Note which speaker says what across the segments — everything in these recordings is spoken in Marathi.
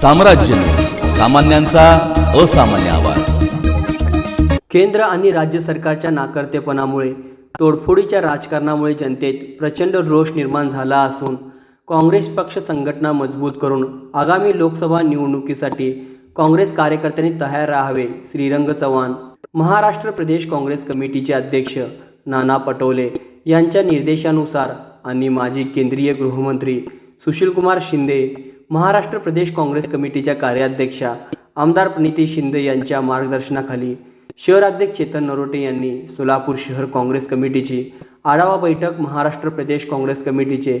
Speaker 1: साम्राज्य. सामान्यांचा असामान्य आवाज.
Speaker 2: केंद्र आणि राज्य सरकारच्या नाकर्तेपणामुळे तोडफोडीच्या राजकारणामुळे जनतेत प्रचंड रोष निर्माण झाला असून काँग्रेस पक्ष संघटना मजबूत करून आगामी लोकसभा निवडणुकीसाठी काँग्रेस कार्यकर्त्यांनी तयार राहावे श्रीरंग चव्हाण. महाराष्ट्र प्रदेश काँग्रेस कमिटीचे अध्यक्ष नाना पटोले यांच्या निर्देशानुसार आणि माजी केंद्रीय गृहमंत्री सुशीलकुमार शिंदे महाराष्ट्र प्रदेश काँग्रेस कमिटीच्या कार्याध्यक्षा आमदार प्रणिती शिंदे यांच्या मार्गदर्शनाखाली शहराध्यक्ष चेतन नरोटे यांनी सोलापूर शहर काँग्रेस कमिटीची आढावा बैठक महाराष्ट्र प्रदेश काँग्रेस कमिटीचे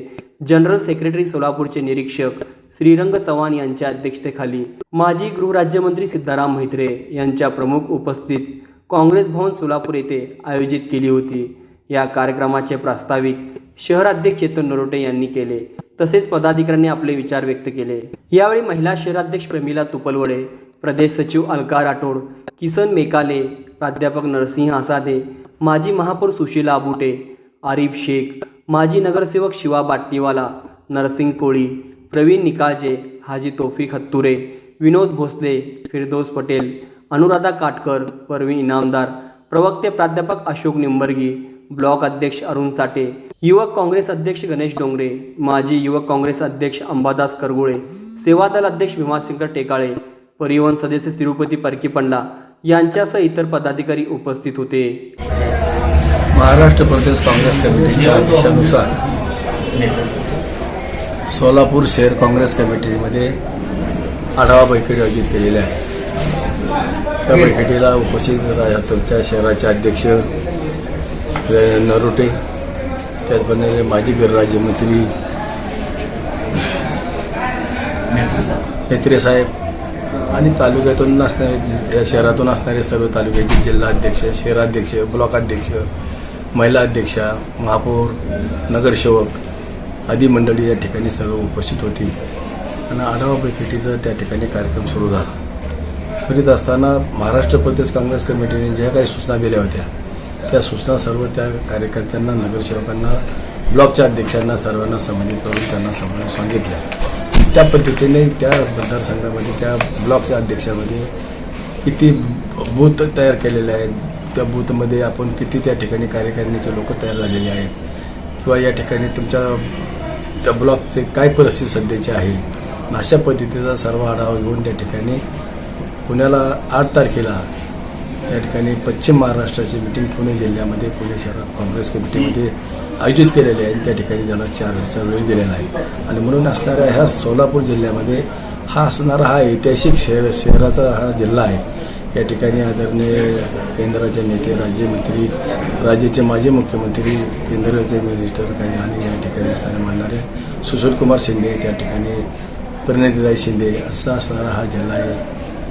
Speaker 2: जनरल सेक्रेटरी सोलापूरचे निरीक्षक श्रीरंग चव्हाण यांच्या अध्यक्षतेखाली माजी गृहराज्यमंत्री सिद्धाराम म्हेत्रे यांच्या प्रमुख उपस्थित काँग्रेस भवन सोलापूर येथे आयोजित केली होती. या कार्यक्रमाचे प्रास्ताविक शहराध्यक्ष चेतन नरोटे यांनी केले. तसेच पदाधिकाऱ्यांनी आपले विचार व्यक्त केले. यावेळी महिला शहराध्यक्ष प्रमिला तुपलवडे प्रदेश सचिव अलका राठोड किसन मेकाले प्राध्यापक नरसिंह आसादे माजी महापौर सुशीला आबुटे आरिफ शेख माजी नगरसेवक शिवा बाट्टीवाला नरसिंग कोळी प्रवीण निकाळजे हाजी तोफिक हत्तुरे विनोद भोसले फिरदोस पटेल अनुराधा काटकर परवीन इनामदार प्रवक्ते प्राध्यापक अशोक निंबर्गी ब्लॉक अध्यक्ष अरुण साठे युवक काँग्रेस अध्यक्ष गणेश डोंगरे माजी युवक काँग्रेस अध्यक्ष अंबादास करगुळे सेवादल अध्यक्ष भीमाशंकर टेकाळे परिवहन सदस्य तिरुपती परकीपंडा यांच्यासह इतर पदाधिकारी उपस्थित होते.
Speaker 3: महाराष्ट्र प्रदेश काँग्रेस कमिटीच्या आदेशानुसार सोलापूर शहर काँग्रेस कमिटीमध्ये आढावा बैठक आयोजित केलेली आहे. त्या बैठकीला उपस्थित राहतोच्या शहराचे अध्यक्ष नरोटे त्याचप्रमाणे माजी गृहराज्यमंत्री नेत्रे साहेब आणि तालुक्यातून असणारे या शहरातून असणारे सर्व तालुक्याचे जिल्हाध्यक्ष शहराध्यक्ष ब्लॉकाध्यक्ष महिला अध्यक्षा महापौर नगरसेवक आदी मंडळी या ठिकाणी सर्व उपस्थित होती. आणि आढावा बैठकीचा त्या ठिकाणी कार्यक्रम सुरू झाला. करीत असताना महाराष्ट्र प्रदेश काँग्रेस कमिटीने ज्या काही सूचना दिल्या होत्या त्या सूचना सर्व त्या कार्यकर्त्यांना नगरसेवकांना ब्लॉकच्या अध्यक्षांना सर्वांना संबंधित करून त्यांना समजून सांगितल्या त्या पद्धतीने त्या मतदारसंघामध्ये त्या ब्लॉकच्या अध्यक्षामध्ये किती बूथ तयार केलेले आहेत त्या बूथमध्ये आपण किती त्या ठिकाणी कार्यकारिणीचे लोक तयार झालेले आहेत किंवा या ठिकाणी तुमच्या त्या ब्लॉकचे काय परिस्थिती सध्याची आहे अशा पद्धतीचा सर्व आढावा घेऊन त्या ठिकाणी पुण्याला आठ तारखेला त्या ठिकाणी पश्चिम महाराष्ट्राची मिटिंग पुणे जिल्ह्यामध्ये पुणे शहरात काँग्रेस कमिटीमध्ये आयोजित केलेली आहे. त्या ठिकाणी त्याला चारचा वेळ दिलेला आहे आणि म्हणून असणाऱ्या ह्या सोलापूर जिल्ह्यामध्ये हा असणारा हा ऐतिहासिक शहर शहराचा हा जिल्हा आहे. या ठिकाणी आदरणीय केंद्राचे नेते राज्यमंत्री राज्याचे माजी मुख्यमंत्री केंद्राचे मिनिस्टर काही आणि या ठिकाणी असणारे मानणारे सुशीलकुमार शिंदे त्या ठिकाणी परिणितीताई शिंदे असा असणारा हा जिल्हा आहे.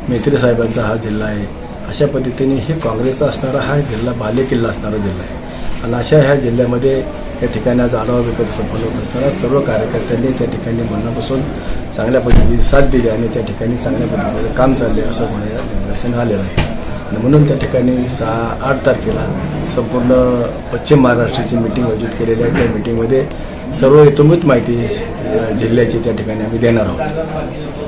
Speaker 3: मेत्रे साहेबांचा हा जिल्हा आहे. अशा पद्धतीने हे काँग्रेसचा असणारा हा जिल्हा बालेकिल्ला असणारा जिल्हा आहे. आणि अशा ह्या जिल्ह्यामध्ये या ठिकाणी आज आढावा वगैरे संपन्न होत असताना सर्व कार्यकर्त्यांनी त्या ठिकाणी मनापासून चांगल्या पद्धतीने साथ दिली आणि त्या ठिकाणी चांगल्या पद्धतीने काम चालले असं म्हणायला निदर्शन आलेलं आहे. आणि म्हणून त्या ठिकाणी सहा आठ तारखेला संपूर्ण पश्चिम महाराष्ट्राची मिटिंग आयोजित केलेली आहे. त्या मिटिंगमध्ये सर्व इतंभूत माहिती जिल्ह्याची त्या ठिकाणी आम्ही देणार आहोत.